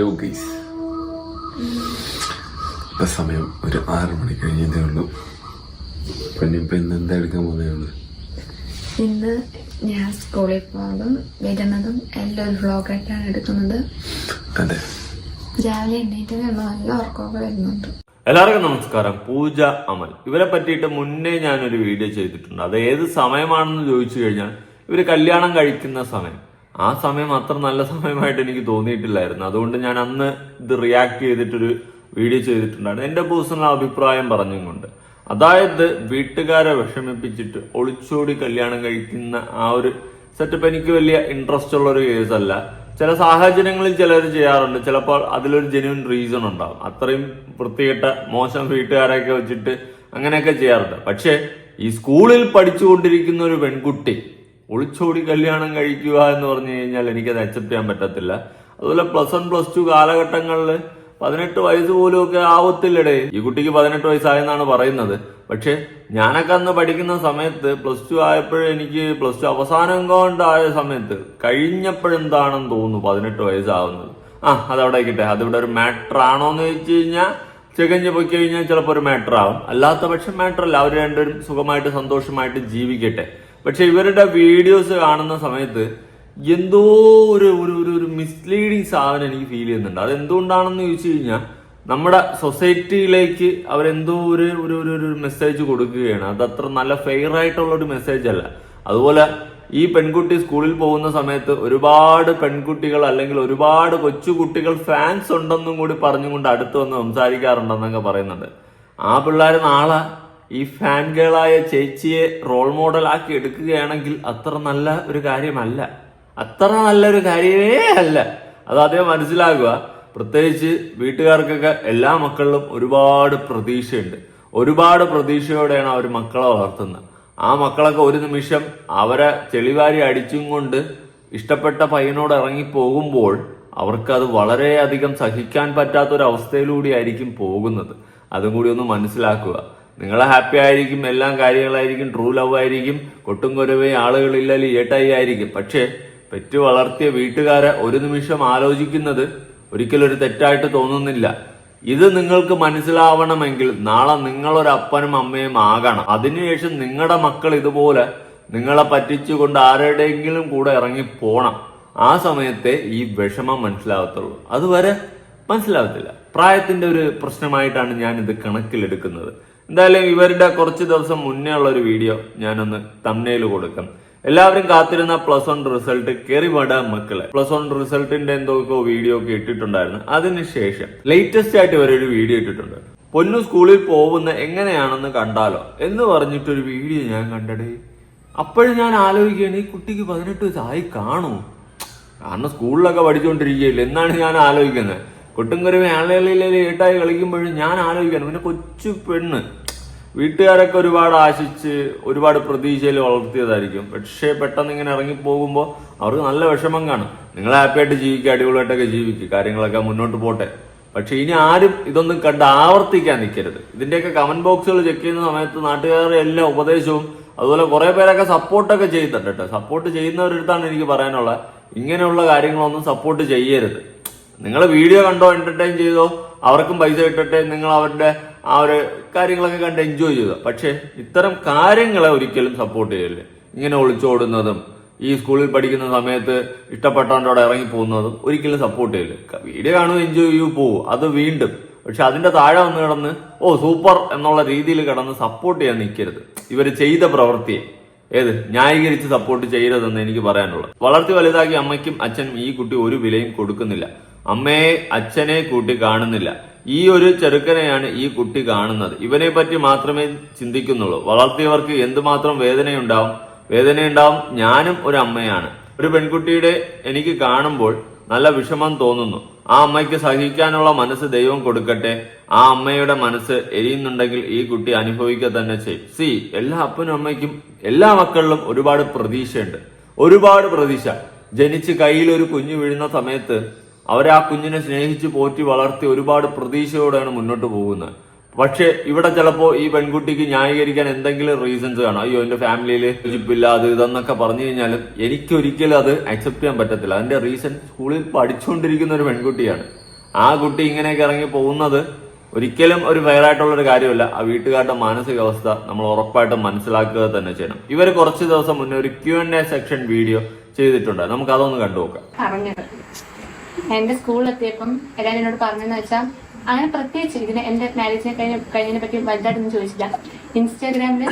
Hello guys ഇപ്പൊ സമയം ഒരു ആറ് മണി കഴിഞ്ഞതേ ഉള്ളൂ. പിന്നെ ഇപ്പൊ ഇന്ന് എന്താ എടുക്കാൻ പോകുന്ന ഇന്ന് ഞാൻ സ്കൂളിൽ പോകുന്നതും വരുന്നതും എല്ലാം ഒരു വ്ളോഗായിട്ടാണ് എടുക്കുന്നത്. അതെ. രാവിലെ എണ്ണീറ്റ് നല്ല ഉറക്കമൊക്കെ വരുന്നുണ്ട്. എല്ലാവർക്കും നമസ്കാരം. പൂജ അമൽ. ഇവരെ പറ്റിയിട്ട് മുന്നേ ഞാനൊരു വീഡിയോ ചെയ്തിട്ടുണ്ട്. അത് ഏത് സമയമാണെന്ന് ചോദിച്ചു കഴിഞ്ഞാൽ ഇവർ കല്യാണം കഴിക്കുന്ന സമയം. ആ സമയം അത്ര നല്ല സമയമായിട്ട് എനിക്ക് തോന്നിയിട്ടില്ലായിരുന്നു. അതുകൊണ്ട് ഞാൻ അന്ന് ഇത് റിയാക്ട് ചെയ്തിട്ടൊരു വീഡിയോ ചെയ്തിട്ടുണ്ടായിരുന്നു. എന്റെ പേഴ്സണൽ അഭിപ്രായം പറഞ്ഞും കൊണ്ട് അതായത് വീട്ടുകാരെ വിഷമിപ്പിച്ചിട്ട് ഒളിച്ചോടി കല്യാണം കഴിക്കുന്ന ആ ഒരു സെറ്റപ്പ് എനിക്ക് വലിയ ഇൻട്രസ്റ്റ് ഉള്ള ഒരു കേസ് അല്ല. ചില സാഹചര്യങ്ങളിൽ ചിലർ ചെയ്യാറുണ്ട്. ചിലപ്പോൾ അതിലൊരു ജെന്യൂൻ റീസൺ ഉണ്ടാവും. അത്രയും വൃത്തികെട്ട മോശം വീട്ടുകാരെയൊക്കെ വെച്ചിട്ട് അങ്ങനെയൊക്കെ ചെയ്യാറുണ്ട്. പക്ഷേ ഈ സ്കൂളിൽ പഠിച്ചുകൊണ്ടിരിക്കുന്ന ഒരു പെൺകുട്ടി ഒളിച്ചോടി കല്യാണം കഴിക്കുക എന്ന് പറഞ്ഞു കഴിഞ്ഞാൽ എനിക്കത് അക്സെപ്റ്റ് ചെയ്യാൻ പറ്റത്തില്ല. അതുപോലെ പ്ലസ് വൺ പ്ലസ് ടു കാലഘട്ടങ്ങളിൽ പതിനെട്ട് വയസ്സ് പോലും ഒക്കെ ആവത്തില്ലടേ. ഈ കുട്ടിക്ക് പതിനെട്ട് വയസ്സായെന്നാണ് പറയുന്നത്. പക്ഷെ ഞാനൊക്കെ അന്ന് പഠിക്കുന്ന സമയത്ത് പ്ലസ് ടു ആയപ്പോഴും എനിക്ക് പ്ലസ് ടു അവസാനം കൊണ്ടായ സമയത്ത് കഴിഞ്ഞപ്പോഴെന്താണെന്ന് തോന്നുന്നു പതിനെട്ട് വയസ്സാവുന്നത്. ആ അതവിടെ കിട്ടെ അതിവിടെ ഒരു മാറ്റർ ആണോ എന്ന് ചോദിച്ചു കഴിഞ്ഞാൽ ചെകഞ്ഞ് പോയി കഴിഞ്ഞാൽ ചിലപ്പോൾ ഒരു മാറ്റർ ആവും. അല്ലാത്ത പക്ഷം മാറ്റർ അല്ല. അവർ രണ്ടുപേരും സുഖമായിട്ട് സന്തോഷമായിട്ട് ജീവിക്കട്ടെ. പക്ഷെ ഇവരുടെ വീഡിയോസ് കാണുന്ന സമയത്ത് എന്തോ ഒരു ഒരു ഒരു മിസ്ലീഡിങ് സാധനം എനിക്ക് ഫീൽ ചെയ്യുന്നുണ്ട്. അത് എന്തുകൊണ്ടാണെന്ന് ചോദിച്ചു കഴിഞ്ഞാൽ നമ്മുടെ സൊസൈറ്റിയിലേക്ക് അവരെന്തോ ഒരു ഒരു ഒരു മെസ്സേജ് കൊടുക്കുകയാണ്. അത് അത്ര നല്ല ഫെയർ ആയിട്ടുള്ള ഒരു മെസ്സേജ് അല്ല. അതുപോലെ ഈ പെൺകുട്ടി സ്കൂളിൽ പോകുന്ന സമയത്ത് ഒരുപാട് പെൺകുട്ടികൾ അല്ലെങ്കിൽ ഒരുപാട് കൊച്ചുകുട്ടികൾ ഫാൻസ് ഉണ്ടെന്നും കൂടി പറഞ്ഞുകൊണ്ട് അടുത്ത് വന്ന് സംസാരിക്കാറുണ്ടെന്നൊക്കെ പറയുന്നുണ്ട്. ആ പിള്ളേർ നാളെ ഈ ഫാൻ ഗേളായ ചേച്ചിയെ റോൾ മോഡൽ ആക്കി എടുക്കുകയാണെങ്കിൽ അത്ര നല്ല ഒരു കാര്യമല്ല. അത്ര നല്ലൊരു കാര്യമേ അല്ല. അത് ആദ്യം മനസ്സിലാക്കുക. പ്രത്യേകിച്ച് വീട്ടുകാർക്കൊക്കെ എല്ലാ മക്കളിലും ഒരുപാട് പ്രതീക്ഷയുണ്ട്. ഒരുപാട് പ്രതീക്ഷയോടെയാണ് അവർ മക്കളെ വളർത്തുന്നത്. ആ മക്കളൊക്കെ ഒരു നിമിഷം അവരെ ചെളിവാരി അടിച്ചും കൊണ്ട് ഇഷ്ടപ്പെട്ട പയ്യനോട് ഇറങ്ങി പോകുമ്പോൾ അവർക്കത് വളരെയധികം സഹിക്കാൻ പറ്റാത്ത ഒരു അവസ്ഥയിലൂടെ ആയിരിക്കും പോകുന്നത്. അതും കൂടി ഒന്ന് മനസ്സിലാക്കുക. നിങ്ങളെ ഹാപ്പി ആയിരിക്കും എല്ലാം കാര്യങ്ങളായിരിക്കും ട്രൂ ലവ് ആയിരിക്കും കൊട്ടും കൊരവേ ആളുകളില്ല ഏട്ടായി ആയിരിക്കും. പക്ഷേ പെറ്റ് വളർത്തിയ വീട്ടുകാരെ ഒരു നിമിഷം ആലോചിക്കുന്നത് ഒരിക്കലും ഒരു തെറ്റായിട്ട് തോന്നുന്നില്ല. ഇത് നിങ്ങൾക്ക് മനസ്സിലാവണമെങ്കിൽ നാളെ നിങ്ങളൊരു അപ്പനും അമ്മയും ആകണം. അതിനുശേഷം നിങ്ങളുടെ മക്കൾ ഇതുപോലെ നിങ്ങളെ പറ്റിച്ചുകൊണ്ട് ആരുടെയെങ്കിലും കൂടെ ഇറങ്ങി പോണം. ആ സമയത്തെ ഈ വിഷമം മനസ്സിലാവത്തുള്ളൂ അതുവരെ മനസ്സിലാവത്തില്ല പ്രായത്തിന്റെ ഒരു പ്രശ്നമായിട്ടാണ് ഞാൻ ഇത് കണക്കിലെടുക്കുന്നത്. എന്തായാലും ഇവരുടെ കുറച്ച് ദിവസം മുന്നേ ഉള്ള ഒരു വീഡിയോ ഞാനൊന്ന് തമ്മനയിൽ കൊടുക്കാം. എല്ലാവരും കാത്തിരുന്ന പ്ലസ് വൺ റിസൾട്ട് കെറിവട മക്കളെ. പ്ലസ് വൺ റിസൾട്ടിന്റെ എന്തൊക്കെ വീഡിയോ ഒക്കെ ഇട്ടിട്ടുണ്ടായിരുന്നു. അതിനുശേഷം ലേറ്റസ്റ്റ് ആയിട്ട് ഇവരൊരു വീഡിയോ ഇട്ടിട്ടുണ്ട്. പൊന്നു സ്കൂളിൽ പോകുന്ന എങ്ങനെയാണെന്ന് കണ്ടാലോ എന്ന് പറഞ്ഞിട്ടൊരു വീഡിയോ ഞാൻ കണ്ടടേ. അപ്പോഴും ഞാൻ ആലോചിക്കുകയാണ് ഈ കുട്ടിക്ക് പതിനെട്ട് വയസ്സായി കാണൂ. കാരണം സ്കൂളിലൊക്കെ പഠിച്ചുകൊണ്ടിരിക്കുകയില്ല എന്നാണ് ഞാൻ ആലോചിക്കുന്നത്. കൊട്ടുംകരുവ ആളുകളിലെ ഏട്ടായി കളിക്കുമ്പോഴും ഞാൻ ആലോചിക്കണം പിന്നെ കൊച്ചു പെണ്ണ് വീട്ടുകാരൊക്കെ ഒരുപാട് ആശിച്ച് ഒരുപാട് പ്രതീക്ഷയിൽ വളർത്തിയതായിരിക്കും. പക്ഷേ പെട്ടെന്ന് ഇങ്ങനെ ഇറങ്ങി പോകുമ്പോൾ അവർക്ക് നല്ല വിഷമം കാണും. നിങ്ങൾ ഹാപ്പിയായിട്ട് ജീവിക്കുക അടിപൊളിയായിട്ടൊക്കെ ജീവിക്കുക കാര്യങ്ങളൊക്കെ മുന്നോട്ട് പോട്ടെ. പക്ഷെ ഇനി ആരും ഇതൊന്നും കണ്ട് ആവർത്തിക്കാൻ നിൽക്കരുത്. ഇതിന്റെയൊക്കെ കമന്റ് ബോക്സുകൾ ചെക്ക് ചെയ്യുന്ന സമയത്ത് നാട്ടുകാരുടെ എല്ലാ ഉപദേശവും അതുപോലെ കുറെ പേരൊക്കെ സപ്പോർട്ടൊക്കെ ചെയ്യുന്നുണ്ട് കേട്ടോ. സപ്പോർട്ട് ചെയ്യുന്നവരടുത്താണ് എനിക്ക് പറയാനുള്ളത്. ഇങ്ങനെയുള്ള കാര്യങ്ങളൊന്നും സപ്പോർട്ട് ചെയ്യരുത്. നിങ്ങൾ വീഡിയോ കണ്ടോ എന്റർടൈൻ ചെയ്തോ അവർക്കും പൈസ കിട്ടട്ടെ നിങ്ങൾ അവരുടെ ആ ഒരു കാര്യങ്ങളൊക്കെ കണ്ട് എൻജോയ് ചെയ്യുക പക്ഷേ ഇത്തരം കാര്യങ്ങളെ ഒരിക്കലും സപ്പോർട്ട് ചെയ്യല്ലേ ഇങ്ങനെ ഒളിച്ചോടുന്നതും ഈ സ്കൂളിൽ പഠിക്കുന്ന സമയത്ത് ഇഷ്ടപ്പെട്ടവന്റെ ഇറങ്ങി പോകുന്നതും ഒരിക്കലും സപ്പോർട്ട് ചെയ്യില്ല വീഡിയോ കാണും എൻജോയ് ചെയ്യൂ പോവും. അത് വീണ്ടും. പക്ഷെ അതിന്റെ താഴെ വന്ന് കിടന്ന് ഓ സൂപ്പർ എന്നുള്ള രീതിയിൽ കിടന്ന് സപ്പോർട്ട് ചെയ്യാൻ നിൽക്കരുത്. ഇവർ ചെയ്ത പ്രവൃത്തിയെ ഏത്? ന്യായീകരിച്ച് സപ്പോർട്ട് ചെയ്യരുതെന്ന് എനിക്ക് പറയാനുള്ളത്. വളർത്തി വലുതാക്കി അമ്മയ്ക്കും അച്ഛനും ഈ കുട്ടി ഒരു വിലയും കൊടുക്കുന്നില്ല. അമ്മയെ അച്ഛനെ കൂട്ടി കാണുന്നില്ല. ഈ ഒരു ചെറുക്കനെയാണ് ഈ കുട്ടി കാണുന്നത്. ഇവനെ പറ്റി മാത്രമേ ചിന്തിക്കുന്നുള്ളൂ. വളർത്തിയവർക്ക് എന്തുമാത്രം വേദനയുണ്ടാവും? വേദനയുണ്ടാവും. ഞാനും ഒരു അമ്മയാണ്. ഒരു പെൺകുട്ടിയുടെ എനിക്ക് കാണുമ്പോൾ നല്ല വിഷമം തോന്നുന്നു. ആ അമ്മയ്ക്ക് സഹിക്കാനുള്ള മനസ്സ് ദൈവം കൊടുക്കട്ടെ. ആ അമ്മയുടെ മനസ്സ് എരിയുന്നുണ്ടെങ്കിൽ ഈ കുട്ടി അനുഭവിക്കുക തന്നെ ചെയ്യും. സി എല്ലാ അപ്പനും അമ്മയ്ക്കും എല്ലാ മക്കളിലും ഒരുപാട് പ്രതീക്ഷയുണ്ട്. ഒരുപാട് പ്രതീക്ഷ. ജനിച്ച് കയ്യിൽ ഒരു കുഞ്ഞു വീഴുന്ന സമയത്ത് അവരെ ആ കുഞ്ഞിനെ സ്നേഹിച്ച് പോറ്റി വളർത്തി ഒരുപാട് പ്രതീക്ഷയോടെയാണ് മുന്നോട്ട് പോകുന്നത്. പക്ഷെ ഇവിടെ ചിലപ്പോ ഈ പെൺകുട്ടിക്ക് ന്യായീകരിക്കാൻ എന്തെങ്കിലും റീസൺസ് കാണാം. അയ്യോ എന്റെ ഫാമിലിയിൽ യോജിപ്പില്ല അത് ഇതെന്നൊക്കെ പറഞ്ഞു കഴിഞ്ഞാലും എനിക്കൊരിക്കലും അത് അക്സെപ്റ്റ് ചെയ്യാൻ പറ്റത്തില്ല. അതിന്റെ റീസൺ സ്കൂളിൽ പഠിച്ചുകൊണ്ടിരിക്കുന്ന ഒരു പെൺകുട്ടിയാണ്. ആ കുട്ടി ഇങ്ങനെയൊക്കെ ഇറങ്ങി പോകുന്നത് ഒരിക്കലും ഒരു ഫെയർ കാര്യമല്ല. ആ വീട്ടുകാരുടെ മാനസികാവസ്ഥ നമ്മൾ ഉറപ്പായിട്ടും മനസ്സിലാക്കുക തന്നെ ചെയ്യണം. ഇവർ കുറച്ച് ദിവസം മുന്നേ ഒരു Q and A section video ചെയ്തിട്ടുണ്ട്. നമുക്ക് അതൊന്ന് കണ്ടു എന്റെ സ്കൂളിലെത്തിയപ്പം എല്ലാവരും എന്നോട് പറഞ്ഞെന്ന് വെച്ചാൽ അങ്ങനെ പ്രത്യേകിച്ച് ഇതിന് എന്റെ മാരേജിനെ കഴിഞ്ഞ കഴിഞ്ഞതിനെ പറ്റി വലുതായിട്ടൊന്നും ചോദിച്ചില്ല. ഇൻസ്റ്റാഗ്രാമിൽ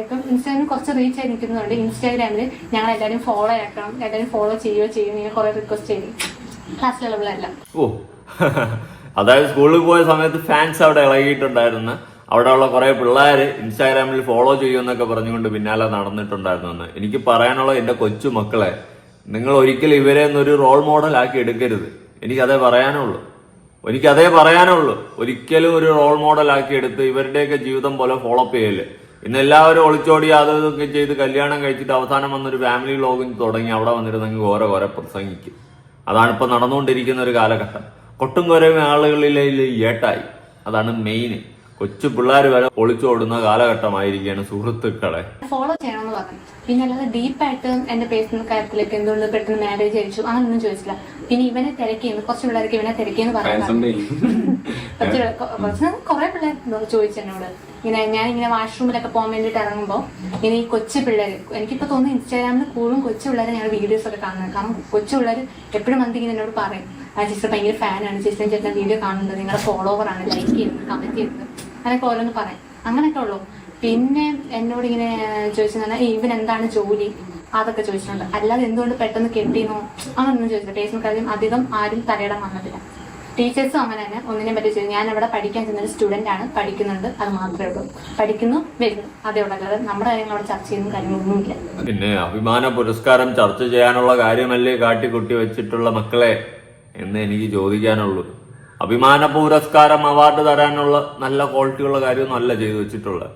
ഇപ്പം ഇൻസ്റ്റാഗ്രാമിൽ കുറച്ച് റീച്ച് ആയി നിൽക്കുന്നതുകൊണ്ട് ഇൻസ്റ്റാഗ്രാമിൽ ഞങ്ങൾ എല്ലാവരും ഫോളോ ആക്കണം എല്ലാവരും ഫോളോ ചെയ്യുകയോ ചെയ്യും കുറെ റിക്വസ്റ്റ് ചെയ്യും ക്ലാസ് പിള്ളേരെല്ലാം ഓ അതായത് സ്കൂളിൽ പോയ സമയത്ത് ഫാൻസ് അവിടെ ഇളകിയിട്ടുണ്ടായിരുന്നു. അവിടെയുള്ള കുറെ പിള്ളേർ ഇൻസ്റ്റാഗ്രാമിൽ ഫോളോ ചെയ്യുമെന്നൊക്കെ പറഞ്ഞുകൊണ്ട് പിന്നാലെ നടന്നിട്ടുണ്ടായിരുന്നു എനിക്ക് പറയാനുള്ള എന്റെ കൊച്ചു മക്കളെ നിങ്ങൾ ഒരിക്കലും ഇവരെ ഒന്നൊരു റോൾ ആക്കി എടുക്കരുത്. എനിക്കതേ പറയാനുള്ളൂ. എനിക്കതേ പറയാനുള്ളൂ. ഒരിക്കലും ഒരു റോൾ മോഡൽ ആക്കി എടുത്ത് ഇവരുടെയൊക്കെ ജീവിതം പോലെ ഫോളോ അപ്പ് ചെയ്യൽ. ഇന്ന് എല്ലാവരും ഒളിച്ചോടി അതൊക്കെ ചെയ്ത് കല്യാണം കഴിച്ചിട്ട് അവസാനം വന്നൊരു ഫാമിലി വ്ലോഗിങ് തുടങ്ങി അവിടെ വന്നിരുന്നെങ്കിൽ ഓരോ ഓരോ പ്രസംഗിക്കും. അതാണ് ഇപ്പൊ നടന്നുകൊണ്ടിരിക്കുന്ന ഒരു കാലഘട്ടം. കൊട്ടും കുറയും ആളുകളിലെ ഏട്ടായി. അതാണ് മെയിൻ കൊച്ചു പിള്ളേർ വരെ ഒളിച്ചോടുന്ന കാലഘട്ടമായിരിക്കുകയാണ് സുഹൃത്തുക്കളെ. ഫോളോ ചെയ്യണമെന്ന് പറഞ്ഞു. പിന്നെ അല്ലാതെ ഡീപ്പായിട്ട് എന്റെ പേഴ്സണൽ കാര്യത്തിലേക്ക് എന്തുകൊണ്ട് പെട്ടെന്ന് മാരേജ് കഴിച്ചു? അങ്ങനൊന്നും ചോദിച്ചില്ല. പിന്നെ ഇവനെ തിരക്കിയെന്ന് കുറച്ച് പിള്ളേർക്ക് ഇവനെ തിരക്കിയെന്ന് പറഞ്ഞു കുറച്ച് കുറച്ച് കുറെ പിള്ളേർ ചോദിച്ചു എന്നോട്. ഇങ്ങനെ ഞാൻ ഇങ്ങനെ വാഷ്റൂമിലൊക്കെ പോകാൻ വേണ്ടിട്ട് ഇറങ്ങുമ്പോൾ ഇങ്ങനെ ഈ കൊച്ചു പിള്ളേർ എനിക്കിപ്പോ തോന്നുന്നു ഇൻസ്റ്റാഗ്രാമിൽ കൂടുതലും കൊച്ചു പിള്ളേരെ ഞങ്ങൾ വീഡിയോസ് ഒക്കെ കാണുന്നത്. കാരണം കൊച്ചു പിള്ളേർ എപ്പോഴും വന്നിട്ട് ഇങ്ങനെ എന്നോട് പറയും ആ ചേച്ചി ഭയങ്കര ഫാനാണ് ചേച്ചി ചേട്ടൻ വീഡിയോ കാണുന്നത് നിങ്ങളുടെ ഫോളോവർ ആണ്. ലൈക്ക് ചെയ്യുന്നത് കമന്റ് ചെയ്യുന്നത് അങ്ങനെയൊക്കെ ഓരോന്ന് പറയും. അങ്ങനെയൊക്കെ ഉള്ളൂ. പിന്നെ എന്നോട് ഇങ്ങനെ ചോദിച്ചാൽ ഇവൻ എന്താണ് ജോലി? അതൊക്കെ ചോദിച്ചിട്ടുണ്ട്. അല്ലാതെ എന്തുകൊണ്ട് പെട്ടെന്ന് കെട്ടിയെന്നോ അങ്ങനൊന്നും ചോദിച്ചില്ല പേഴ്സണൽ കാര്യം അധികം ആരും തലയിടാൻ വന്നിട്ടില്ല. ടീച്ചേഴ്സും അങ്ങനെ തന്നെ. ഒന്നിനെ പറ്റി ചോദിച്ചു. ഞാൻ അവിടെ പഠിക്കാൻ ചെന്നൊരു സ്റ്റുഡന്റ് ആണ്. പഠിക്കുന്നുണ്ട്. അത് മാത്രമേ ഉള്ളൂ. പഠിക്കുന്നു വരുന്നു. അതേ ഉള്ളൂ. അല്ലാതെ നമ്മുടെ കാര്യങ്ങൾ അവിടെ ചർച്ച ചെയ്യുന്ന കാര്യങ്ങളൊന്നുമില്ല. പിന്നെ അഭിമാന പുരസ്കാരം ചർച്ച ചെയ്യാനുള്ള കാര്യമല്ലേ കാട്ടിക്കുട്ടി വെച്ചിട്ടുള്ള മക്കളെ എന്ന് എനിക്ക് ചോദിക്കാനുള്ളൂ. അഭിമാന പുരസ്കാരം അവാർഡ് തരാനുള്ള നല്ല ക്വാളിറ്റിയുള്ള കാര്യമൊന്നുമല്ല ചെയ്തു വെച്ചിട്ടുള്ളത്.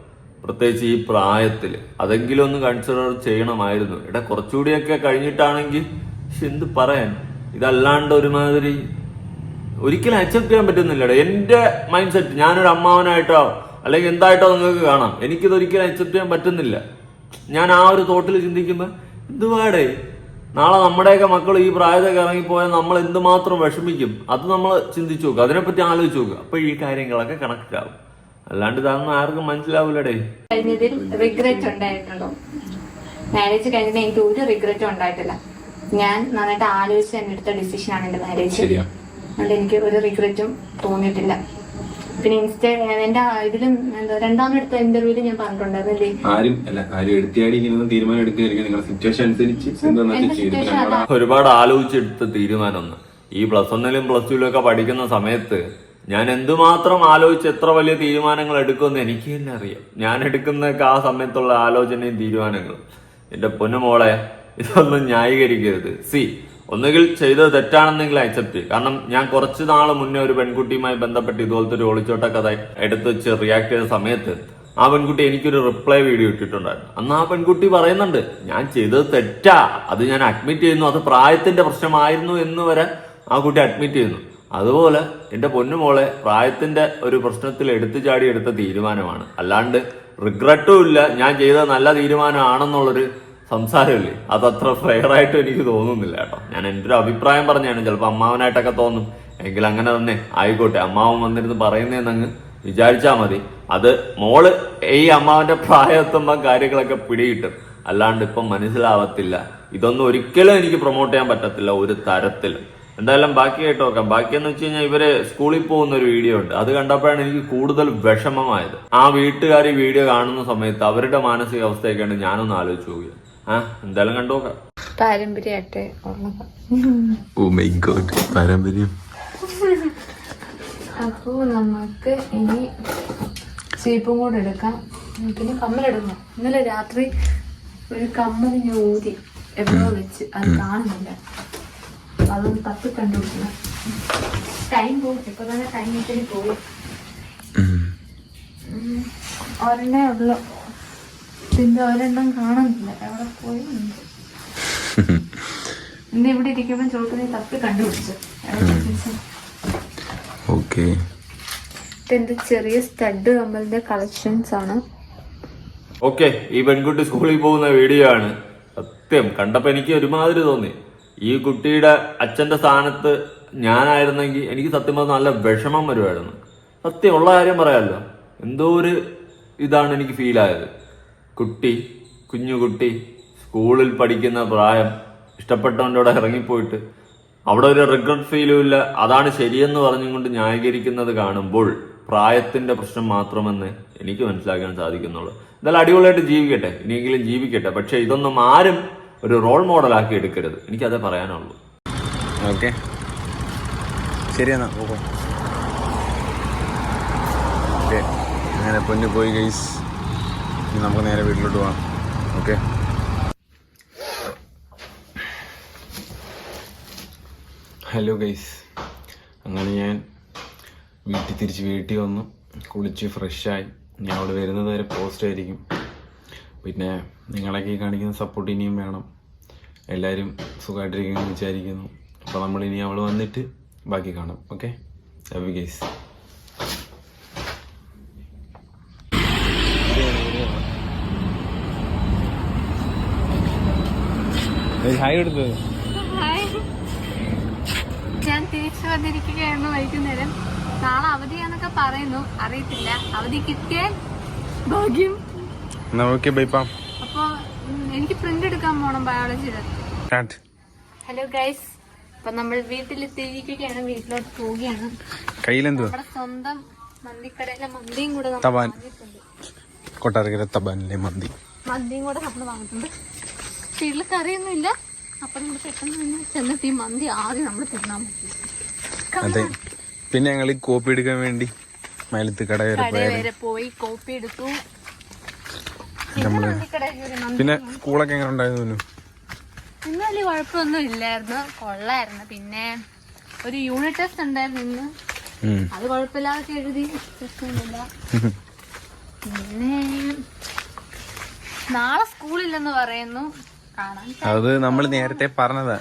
പ്രത്യേകിച്ച് ഈ പ്രായത്തിൽ അതെങ്കിലും ഒന്ന് കൺസിഡർ ചെയ്യണമായിരുന്നു. ഇവിടെ കുറച്ചുകൂടിയൊക്കെ കഴിഞ്ഞിട്ടാണെങ്കിൽ എന്ത് പറയാൻ? ഇതല്ലാണ്ട് ഒരുമാതിരി ഒരിക്കലും അക്സെപ്റ്റ് ചെയ്യാൻ പറ്റുന്നില്ലട. എന്റെ മൈൻഡ് സെറ്റ് ഞാനൊരു അമ്മാവനായിട്ടോ അല്ലെങ്കിൽ എന്തായിട്ടോ നിങ്ങൾക്ക് കാണാം. എനിക്കിതൊരിക്കലും അക്സെപ്റ്റ് ചെയ്യാൻ പറ്റുന്നില്ല. ഞാൻ ആ ഒരു തോട്ടിൽ ചിന്തിക്കുമ്പോൾ എന്തുവാടേ? നാളെ നമ്മുടെയൊക്കെ മക്കൾ ഈ പ്രായത്തൊക്കെ ഇറങ്ങിപ്പോയാൽ നമ്മൾ എന്തുമാത്രം വിഷമിക്കും? അത് നമ്മൾ ചിന്തിച്ചു നോക്കുക അതിനെപ്പറ്റി ആലോചിച്ച് നോക്കുക അപ്പൊ ഈ കാര്യങ്ങളൊക്കെ കണക്റ്റാവും അല്ലാണ്ട് ഇതൊന്നും ആർക്കും മനസ്സിലാവില്ലടേ കഴിഞ്ഞതിൽ റിഗ്രറ്റ് ഉണ്ടായിട്ടുണ്ടോ മാരേജ് കഴിഞ്ഞതിൽ എനിക്ക് ഒരു റിഗ്രറ്റും ഉണ്ടായിട്ടില്ല. ഞാൻ നന്നായിട്ട് ആലോചിച്ച് തന്നെ എടുത്ത ഡിസിഷനാണ് എന്റെ മാരേജ്. അതുകൊണ്ട് എനിക്ക് ഒരു റിഗ്രറ്റും തോന്നിയിട്ടില്ല. പിന്നെ ഇൻസ്റ്റ എന്റെ ഇതിലും എന്താ രണ്ടാമെടുത്ത ഇന്റർവ്യൂൽ ഞാൻ പറഞ്ഞിട്ടുണ്ടായിരുന്നില്ലേ? ആരും അല്ല ആരും എടുത്തിയാടി ഇങ്ങനെ തീരുമാനം എടുക്കുകയായിരിക്കും നിങ്ങളുടെ സിറ്റുവേഷൻ അനുസരിച്ച് ഒരുപാട് ആലോചിച്ചെടുത്ത തീരുമാനമൊന്ന്. ഈ പ്ലസ് വണ്ണിലും പ്ലസ് ടുവിലും ഒക്കെ പഠിക്കുന്ന സമയത്ത് ഞാൻ എന്തുമാത്രം ആലോചിച്ച് എത്ര വലിയ തീരുമാനങ്ങൾ എടുക്കുമെന്ന് എനിക്ക് തന്നെ അറിയാം. ഞാൻ എടുക്കുന്ന ആ സമയത്തുള്ള ആലോചനയും തീരുമാനങ്ങളും. എന്റെ പൊന്നുമോളെ ഇതൊന്നും ന്യായീകരിക്കരുത്. സി ഒന്നുകിൽ ചെയ്തത് തെറ്റാണെന്നെങ്കിൽ അക്സെപ്റ്റ് കാരണം ഞാൻ കുറച്ച് നാൾ മുന്നേ ഒരു പെൺകുട്ടിയുമായി ബന്ധപ്പെട്ട് ഇതുപോലത്തെ ഒരു ഒളിച്ചോട്ട കഥ എടുത്ത് വെച്ച് റിയാക്ട് ചെയ്ത സമയത്ത് ആ പെൺകുട്ടി എനിക്കൊരു റിപ്ലൈ വീഡിയോ ഇട്ടിട്ടുണ്ടായിരുന്നു. അന്ന് ആ പെൺകുട്ടി പറയുന്നുണ്ട് ഞാൻ ചെയ്തത് തെറ്റാ. അത് ഞാൻ അഡ്മിറ്റ് ചെയ്യുന്നു. അത് പ്രായത്തിന്റെ പ്രശ്നമായിരുന്നു എന്ന് വരെ ആ കുട്ടി അഡ്മിറ്റ് ചെയ്യുന്നു. അതുപോലെ എന്റെ പൊന്നുമോളെ പ്രായത്തിന്റെ ഒരു പ്രശ്നത്തിൽ എടുത്തു ചാടി എടുത്ത തീരുമാനമാണ്. അല്ലാണ്ട് റിഗ്രറ്റും ഇല്ല. ഞാൻ ചെയ്തത് നല്ല തീരുമാനമാണെന്നുള്ളൊരു സംസാരമില്ലേ? അതത്ര ഫെയർ ആയിട്ട് എനിക്ക് തോന്നുന്നില്ല കേട്ടോ. ഞാൻ എന്റെ ഒരു അഭിപ്രായം പറഞ്ഞാണ് ചിലപ്പോൾ അമ്മാവനായിട്ടൊക്കെ തോന്നും. എങ്കിൽ അങ്ങനെ തന്നെ ആയിക്കോട്ടെ. അമ്മാവൻ വന്നിരുന്ന് പറയുന്നതെന്നങ്ങ് വിചാരിച്ചാൽ മതി. അത് മോൾ ഈ അമ്മാവന്റെ പ്രായത്തുമ്പോൾ കാര്യങ്ങളൊക്കെ പിടികിട്ടും അല്ലാണ്ട് ഇപ്പം മനസ്സിലാവത്തില്ല. ഇതൊന്നും ഒരിക്കലും എനിക്ക് പ്രൊമോട്ട് ചെയ്യാൻ പറ്റത്തില്ല ഒരു തരത്തിൽ എന്തായാലും ബാക്കി കേട്ടോ നോക്കാം. ബാക്കിയെന്ന് വെച്ച് കഴിഞ്ഞാൽ ഇവർ സ്കൂളിൽ പോകുന്ന ഒരു വീഡിയോ ഉണ്ട്. അത് കണ്ടപ്പോഴാണ് എനിക്ക് കൂടുതൽ വിഷമമായത്. ആ വീട്ടുകാർ ഈ വീഡിയോ കാണുന്ന സമയത്ത് അവരുടെ മാനസികാവസ്ഥയൊക്കെയാണ് ഞാനൊന്ന് ആലോചിച്ച് പോവുക ആ എന്തായാലും കണ്ടു നോക്കാം. പാരമ്പര്യമായിട്ട് ഓ മൈ ഗോഡ് പാരമ്പര്യം. അപ്പോൾ നമുക്ക് ഇനി സ്വീപ്പും കൂടെ എടുക്കാം. പിന്നെ കമ്മലെടുക്കണം ഇന്നലെ രാത്രി ഒരു കമ്മൽ ഞാൻ ഊതി എവിടെയോ വെച്ച് അത് കാണുന്നില്ല. അതൊന്ന് തപ്പി കണ്ടുപിടിക്കണം ടൈം പോകും ഇപ്പൊ തന്നെ ടൈം ഇത്തിരി പോകും ഉം. ഒരെണ്ണേ ഉള്ളു. പിന്നെ ഒരെണ്ണം കാണുന്നില്ല. എവിടെ പോയി. ഇന്ന് ഇവിടെ ഇരിക്കുമ്പോൾ ചോട്ടിനെ തപ്പി കണ്ടുപിടിച്ചു? ഓക്കെ. ഇതെന്റെ ചെറിയ സ്റ്റഡ് കമ്മലിന്റെ കളക്ഷൻസ് ആണ്. ഓക്കെ ഈ പെൺകുട്ടി സ്കൂളിൽ പോകുന്ന വീഡിയോ ആണ്. സത്യം കണ്ടപ്പോ എനിക്ക് ഒരുമാതിരി തോന്നി. ഈ കുട്ടിയുടെ അച്ഛന്റെ സ്ഥാനത്ത് ഞാനായിരുന്നെങ്കിൽ എനിക്ക് സത്യം പറഞ്ഞാൽ നല്ല വിഷമം വരുമായിരുന്നു സത്യം ഉള്ള കാര്യം പറയാമല്ലോ എന്തോ ഒരു ഇതാണ് എനിക്ക് ഫീൽ ആയത്. കുട്ടി കുഞ്ഞുകുട്ടി സ്കൂളിൽ പഠിക്കുന്ന പ്രായം ഇഷ്ടപ്പെട്ടവന്റെ കൂടെ ഇറങ്ങിപ്പോയിട്ട് അവിടെ ഒരു റിഗ്രറ്റ് ഫീലും ഇല്ല. അതാണ് ശരിയെന്ന് പറഞ്ഞുകൊണ്ട് ന്യായീകരിക്കുന്നത് കാണുമ്പോൾ പ്രായത്തിന്റെ പ്രശ്നം മാത്രമെന്ന് എനിക്ക് മനസ്സിലാക്കാൻ സാധിക്കുന്നുള്ളൂ. എന്തായാലും അടിപൊളിയായിട്ട് ജീവിക്കട്ടെ ഇനിയെങ്കിലും ജീവിക്കട്ടെ. പക്ഷേ ഇതൊന്നും ആരും ഒരു റോൾ മോഡലാക്കി എടുക്കരുത്. എനിക്കതേ പറയാനുള്ളൂ. ഓക്കെ. ശരി എന്നാ ഓക്കെ. ഓക്കെ. അങ്ങനെ പൊന്നു പോയി ഗൈസ് ഇനി നമുക്ക് നേരെ വീട്ടിലോട്ട് പോകാം ഓക്കെ? Hello guys. അങ്ങനെ ഞാൻ വീട്ടിൽ തിരിച്ച് വീട്ടിൽ വന്നു. കുളിച്ച് ഫ്രഷായി ഞാൻ അവിടെ വരുന്നത് വരെ പോസ്റ്റ് ആയിരിക്കും. പിന്നെ നിങ്ങളൊക്കെ കാണിക്കുന്ന സപ്പോർട്ട് ഇനിയും വേണം. എല്ലാവരും സുഖമായിട്ടിരിക്കുമെന്ന് വിചാരിക്കുന്നു. അപ്പോൾ നമ്മൾ ഇനി അവൾ വന്നിട്ട് ബാക്കി കാണാം. ഓക്കെ? ലവ് ഗൈസ് ഹായ് എടുത്തത് ഞാൻ തിരിച്ചു വന്നിരിക്കുകയായിരുന്നു വൈകുന്നേരം. നാളെ അവധിയാന്നൊക്കെ പറയുന്നു. അറിയത്തില്ല. അവധി കിട്ടിയാൽ ഭാഗ്യം. അപ്പൊ എനിക്ക് പ്രിന്റ് എടുക്കാൻ പോണം ബയോളജിയുടെ ഹലോ ഗൈസ് അപ്പൊ നമ്മൾ വീട്ടിലെത്തിയിരിക്കുകയാണ്. വീട്ടിലോട്ട് പോവുകയാണ്. കയ്യിലെന്തോ നമ്മുടെ സ്വന്തം മന്തിക്കടയിലെ മന്തിയും കൂടെ. വാങ്ങിയിട്ടുണ്ട്. കൊട്ടാരക്കര തബാനിലെ മന്തി. മന്തിയും കൂടെ നമ്മൾ വാങ്ങിയിട്ടുണ്ട്. വീട്ടിൽ കറിയൊന്നും ഇല്ല അപ്പൊ നമ്മൾ പെട്ടെന്ന് തന്നെ ചെന്നിട്ട് ഈ മന്തി ആദ്യം നമ്മൾ തിന്നാൻ പറ്റും. അതെ. പിന്നെ ഞങ്ങൾ ഈ കോപ്പി എടുക്കാൻ വേണ്ടി മലത്ത് കട വരെ പോയി കോപ്പി എടുത്തു. നമ്മൾ പിന്നെ സ്കൂളൊക്കെ എങ്ങനെ ഉണ്ടായിരുന്നു ഇന്ന് വലിയ കുഴപ്പമൊന്നും ഇല്ലായിരുന്നു. കൊള്ളായിരുന്നു. പിന്നെ ഒരു യൂണിറ്റ് ടെസ്റ്റ് ഉണ്ടായിരുന്നു ഇന്ന്. അത് കുഴപ്പമില്ലാതെ എഴുതി. പ്രശ്നമൊന്നുമില്ല. പിന്നെ നാളെ സ്കൂളില്ലെന്ന് പറയുന്നു. അത് നമ്മൾ നേരത്തെ പറഞ്ഞതാ.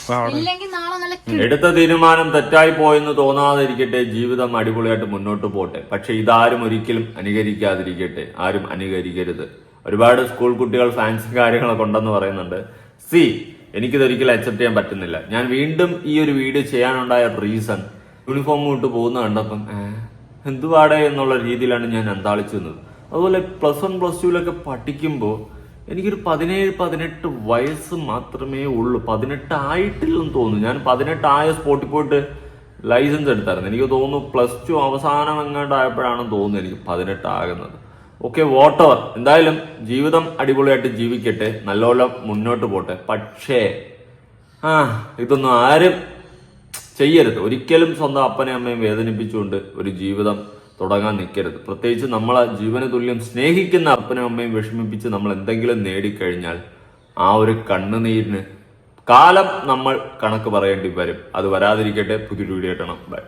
അപ്പൊ നാളെ നല്ല എടുത്ത തീരുമാനം തെറ്റായി പോയെന്ന് തോന്നാതിരിക്കട്ടെ ജീവിതം അടിപൊളിയായിട്ട് മുന്നോട്ട് പോട്ടെ. പക്ഷെ ഇതാരും ഒരിക്കലും അനുകരിക്കാതിരിക്കട്ടെ ആരും അനുകരിക്കരുത്. ഒരുപാട് സ്കൂൾ കുട്ടികൾ ഫാൻസും കാര്യങ്ങളൊക്കെ ഉണ്ടെന്ന് പറയുന്നുണ്ട്. സി എനിക്കിതൊരിക്കലും അക്സെപ്റ്റ് ചെയ്യാൻ പറ്റുന്നില്ല. ഞാൻ വീണ്ടും ഈ ഒരു വീഡിയോ ചെയ്യാനുണ്ടായ റീസൺ യൂണിഫോം ഇട്ട് പോകുന്ന കണ്ടപ്പം എന്തുവാടേ എന്നുള്ള രീതിയിലാണ് ഞാൻ അന്താളിച്ചു നിന്നത് അതുപോലെ പ്ലസ് വൺ പ്ലസ് ടുവിലൊക്കെ പഠിക്കുമ്പോൾ എനിക്കൊരു പതിനേഴ് പതിനെട്ട് വയസ്സ് മാത്രമേ ഉള്ളൂ. പതിനെട്ട് ആയിട്ടില്ലെന്ന് തോന്നുന്നു. ഞാൻ പതിനെട്ടായ സ്പോട്ടിൽ പോയിട്ട് ലൈസൻസ് എടുത്തായിരുന്നു. എനിക്ക് തോന്നുന്നു പ്ലസ് ടു അവസാനം എങ്ങാണ്ടായപ്പോഴാണെന്ന് തോന്നുന്നു എനിക്ക് പതിനെട്ടാകുന്നത് ഓക്കെ വോട്ടവർ എന്തായാലും ജീവിതം അടിപൊളിയായിട്ട് ജീവിക്കട്ടെ. നല്ലോണം മുന്നോട്ട് പോട്ടെ. പക്ഷേ ആ ഇതൊന്നും ആരും ചെയ്യരുത്. ഒരിക്കലും സ്വന്തം അപ്പനെ അമ്മയും വേദനിപ്പിച്ചുകൊണ്ട് ഒരു ജീവിതം തുടങ്ങാൻ നിൽക്കരുത്. പ്രത്യേകിച്ച് നമ്മളെ ജീവന തുല്യം സ്നേഹിക്കുന്ന അപ്പനും അമ്മയും വിഷമിപ്പിച്ച് നമ്മൾ എന്തെങ്കിലും നേടിക്കഴിഞ്ഞാൽ ആ ഒരു കണ്ണുനീരിന് കാലം നമ്മൾ കണക്ക് പറയേണ്ടി വരും. അത് വരാതിരിക്കട്ടെ. പുതിയൊരു വീഡിയോ കേട്ടണം ബൈ